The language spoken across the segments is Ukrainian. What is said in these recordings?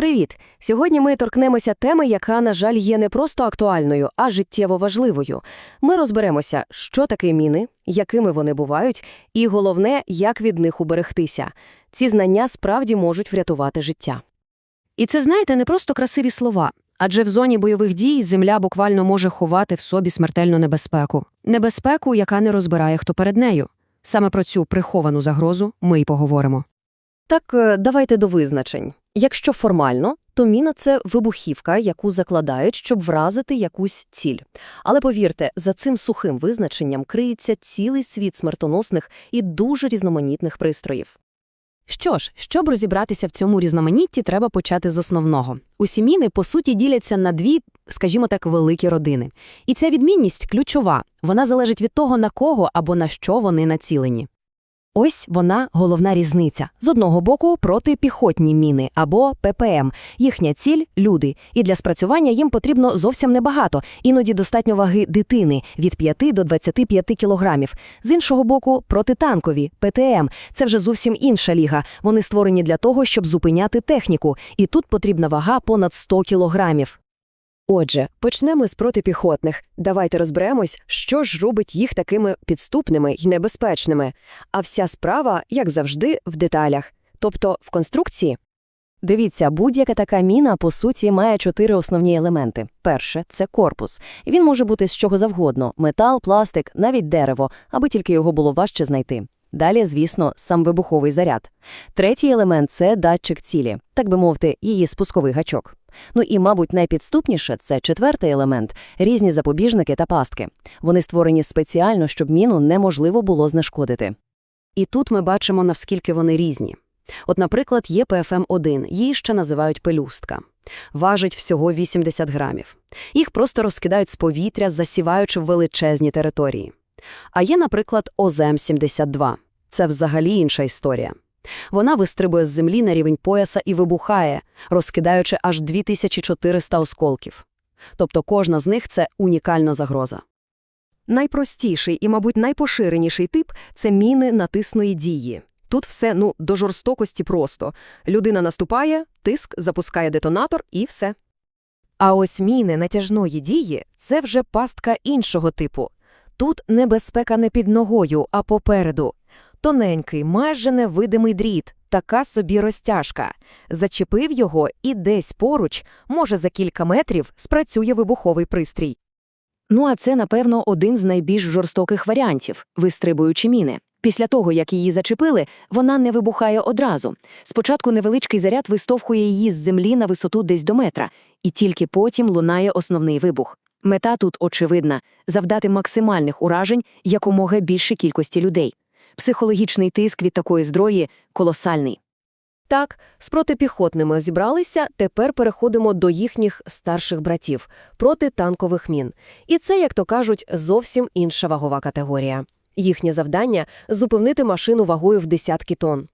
Привіт! Сьогодні ми торкнемося теми, яка, на жаль, є не просто актуальною, а життєво важливою. Ми розберемося, що таке міни, якими вони бувають, і головне, як від них уберегтися. Ці знання справді можуть врятувати життя. І це, знаєте, не просто красиві слова, адже в зоні бойових дій земля буквально може ховати в собі смертельну небезпеку. Небезпеку, яка не розбирає, хто перед нею. Саме про цю приховану загрозу ми й поговоримо. Так, е, давайте до визначень. Якщо формально, то міна – це вибухівка, яку закладають, щоб вразити якусь ціль. Але повірте, за цим сухим визначенням криється цілий світ смертоносних і дуже різноманітних пристроїв. Що ж, щоб розібратися в цьому різноманітті, треба почати з основного. Усі міни, по суті, діляться на дві, скажімо так, великі родини. І ця відмінність ключова. Вона залежить від того, на кого або на що вони націлені. Ось вона головна різниця. З одного боку протипіхотні міни або ППМ. Їхня ціль люди, і для спрацювання їм потрібно зовсім небагато, іноді достатньо ваги дитини від 5 до 25 кілограмів. З іншого боку, протитанкові ПТМ. Це вже зовсім інша ліга. Вони створені для того, щоб зупиняти техніку, і тут потрібна вага понад 100 кілограмів. Отже, почнемо з протипіхотних. Давайте розберемось, що ж робить їх такими підступними й небезпечними. А вся справа, як завжди, в деталях, тобто в конструкції. Дивіться, будь-яка така міна, по суті, має чотири основні елементи. Перше – це корпус. Він може бути з чого завгодно – метал, пластик, навіть дерево, аби тільки його було важче знайти. Далі, звісно, сам вибуховий заряд. Третій елемент – це датчик цілі, так би мовити, її спусковий гачок. Ну і, мабуть, найпідступніше – це четвертий елемент – різні запобіжники та пастки. Вони створені спеціально, щоб міну неможливо було знешкодити. І тут ми бачимо, наскільки вони різні. От, наприклад, є ПФМ-1, її ще називають пелюстка. Важить всього 80 грамів. Їх просто розкидають з повітря, засіваючи в величезні території. А є, наприклад, ОЗМ-72. Це взагалі інша історія. Вона вистрибує з землі на рівень пояса і вибухає, розкидаючи аж 2400 осколків. Тобто кожна з них – це унікальна загроза. Найпростіший і, мабуть, найпоширеніший тип – це міни натисної дії. Тут все, ну, до жорстокості просто. Людина наступає, тиск, запускає детонатор і все. А ось міни натяжної дії – це вже пастка іншого типу. Тут небезпека не під ногою, а попереду. Тоненький, майже невидимий дріт, така собі розтяжка. Зачепив його і десь поруч, може за кілька метрів, спрацює вибуховий пристрій. Ну а це, напевно, один з найбільш жорстоких варіантів – вистрибуючі міни. Після того, як її зачепили, вона не вибухає одразу. Спочатку невеличкий заряд вистовхує її з землі на висоту десь до метра, і тільки потім лунає основний вибух. Мета тут очевидна – завдати максимальних уражень якомога більше кількості людей. Психологічний тиск від такої зброї колосальний. Так, з протипіхотними зібралися, тепер переходимо до їхніх старших братів – протитанкових мін. І це, як то кажуть, зовсім інша вагова категорія. Їхнє завдання – зупинити машину вагою в десятки тонн.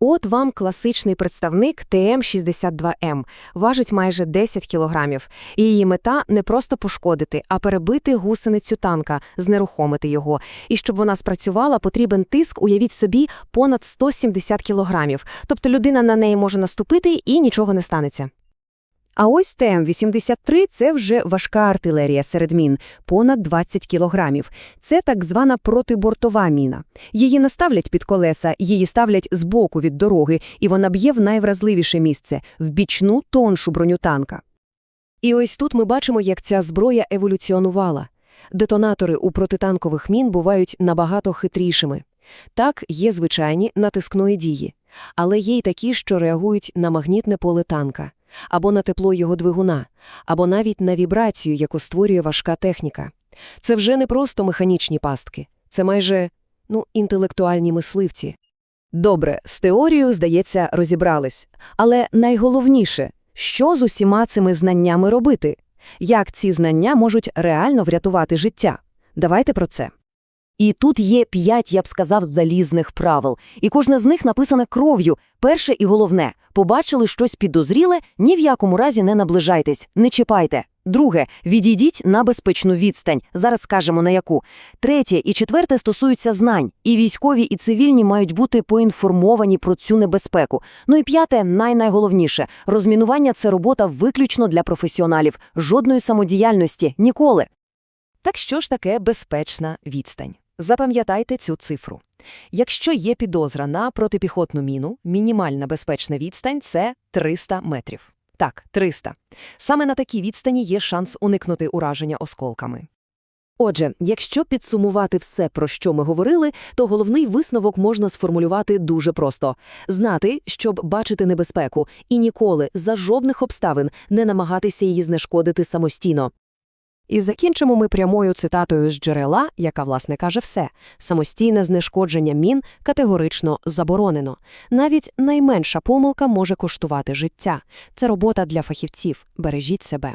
От вам класичний представник ТМ-62М, важить майже 10 кілограмів. Її мета не просто пошкодити, а перебити гусеницю танка, знерухомити його. І щоб вона спрацювала, потрібен тиск, уявіть собі, понад 170 кілограмів. Тобто людина на неї може наступити і нічого не станеться. А ось ТМ-83 – це вже важка артилерія серед мін, понад 20 кілограмів. Це так звана протибортова міна. Її не ставлять під колеса, її ставлять збоку від дороги, і вона б'є в найвразливіше місце – в бічну тоншу броню танка. І ось тут ми бачимо, як ця зброя еволюціонувала. Детонатори у протитанкових мін бувають набагато хитрішими. Так, є звичайні натискної дії, але є й такі, що реагують на магнітне поле танка або на тепло його двигуна, або навіть на вібрацію, яку створює важка техніка. Це вже не просто механічні пастки, це майже ну, інтелектуальні мисливці. Добре, з теорією, здається, розібрались. Але найголовніше, що з усіма цими знаннями робити? Як ці знання можуть реально врятувати життя? Давайте про це. І тут є п'ять, я б сказав, залізних правил, і кожне з них написане кров'ю. Перше і головне побачили щось підозріле, ні в якому разі не наближайтесь, не чіпайте. Друге відійдіть на безпечну відстань. Зараз скажемо на яку. Третє і четверте стосуються знань. І військові, і цивільні мають бути поінформовані про цю небезпеку. Ну і п'яте, най-найголовніше розмінування це робота виключно для професіоналів. Жодної самодіяльності ніколи. Так що ж таке безпечна відстань? Запам'ятайте цю цифру. Якщо є підозра на протипіхотну міну, мінімальна безпечна відстань – це 300 метрів. Так, 300. Саме на такій відстані є шанс уникнути ураження осколками. Отже, якщо підсумувати все, про що ми говорили, то головний висновок можна сформулювати дуже просто. Знати, щоб бачити небезпеку, і ніколи, за жодних обставин, не намагатися її знешкодити самостійно. І закінчимо ми прямою цитатою з джерела, яка, власне, каже все. Самостійне знешкодження мін категорично заборонено. Навіть найменша помилка може коштувати життя. Це робота для фахівців. Бережіть себе.